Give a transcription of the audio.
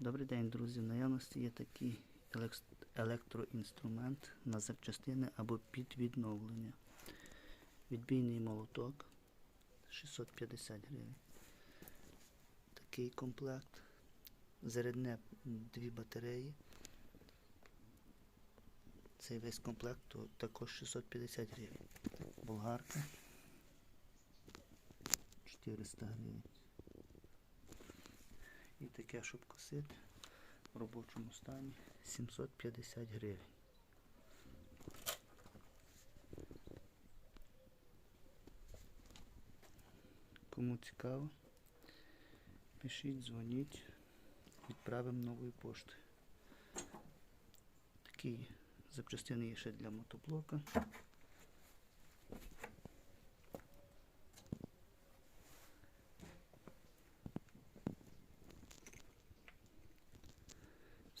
Добрий день, друзі. В наявності є такий електроінструмент на запчастини або під відновлення. Відбійний молоток 650 гривень. Такий комплект. Зарядне дві батареї. Цей весь комплект також 650 гривень. Болгарка 400 гривень. Таке, щоб косити в робочому стані 750 гривень. Кому цікаво, пишіть, дзвоніть, відправимо новою поштою. Такі запчастини є ще для мотоблока.